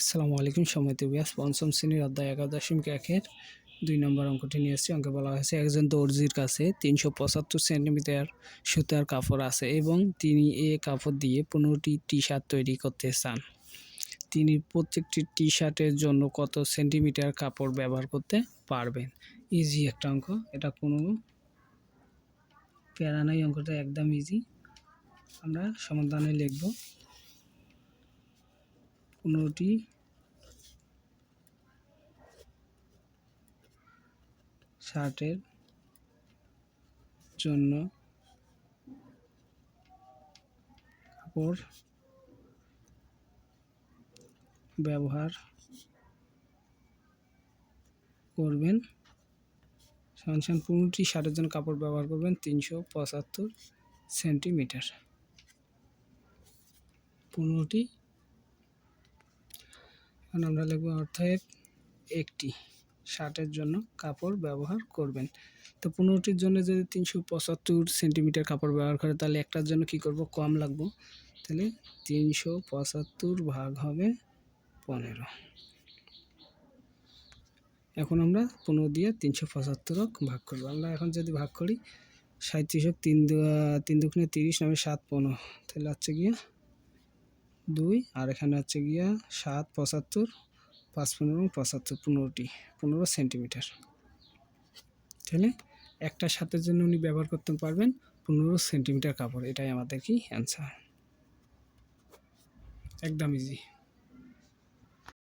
আসসালামু আলাইকুম সময়তে ব্যাস পঞ্চম শ্রেণির অধ্যায় এগারো দশমিক একের দুই নম্বর অঙ্কটি নিয়ে এসেছি অঙ্কে বলা হয়েছে, একজন দর্জির কাছে তিনশো পঁচাত্তর সেন্টিমিটার সুতার কাপড় আছে এবং তিনি এ কাপড় দিয়ে পনেরোটি টি শার্ট তৈরি করতে চান। তিনি প্রত্যেকটি টি শার্টের জন্য কত সেন্টিমিটার কাপড় ব্যবহার করতে পারবেন? ইজি একটা অঙ্ক। এটা কোনো প্যারা নাই, অঙ্কটা একদম ইজি আমরা সমাধানে লিখব। পনেরোটি শার্টের জন্য কাপড় ব্যবহার করবেন। সমান পনেরোটি শার্টের জন্য কাপড় ব্যবহার করবেন তিনশো পঁচাত্তর সেন্টিমিটার। পনেরোটি এখন আমরা লিখব অর্থাৎ একটি শার্টের জন্য কাপড় ব্যবহার করবেন। তো পনেরোটির জন্য যদি তিনশো পঁচাত্তর সেন্টিমিটার কাপড় ব্যবহার করে, তাহলে একটার জন্য কি করব? কম লাগবো। তাহলে তিনশো পঁচাত্তর ভাগ হবে পনেরো। এখন আমরা পনেরো দিয়ে তিনশো পঁচাত্তর ভাগ করব। আমরা এখন যদি ভাগ করি সাঁত্রিশ হোক তিন তিন দুগুণে তিরিশ নামে সাত পনেরো। তাহলে হচ্ছে গিয়া দুই, আর এখানে হচ্ছে গিয়া সাত পঁচাত্তর, পাঁচ পনেরো, পঁচাত্তর, পনেরোটি, পনেরো সেন্টিমিটার। তাহলে একটা সাতের জন্য উনি ব্যবহার করতে পারবেন পনেরো সেন্টিমিটার কাপড়, এটাই আমাদের কি অ্যান্সার একদম ইজি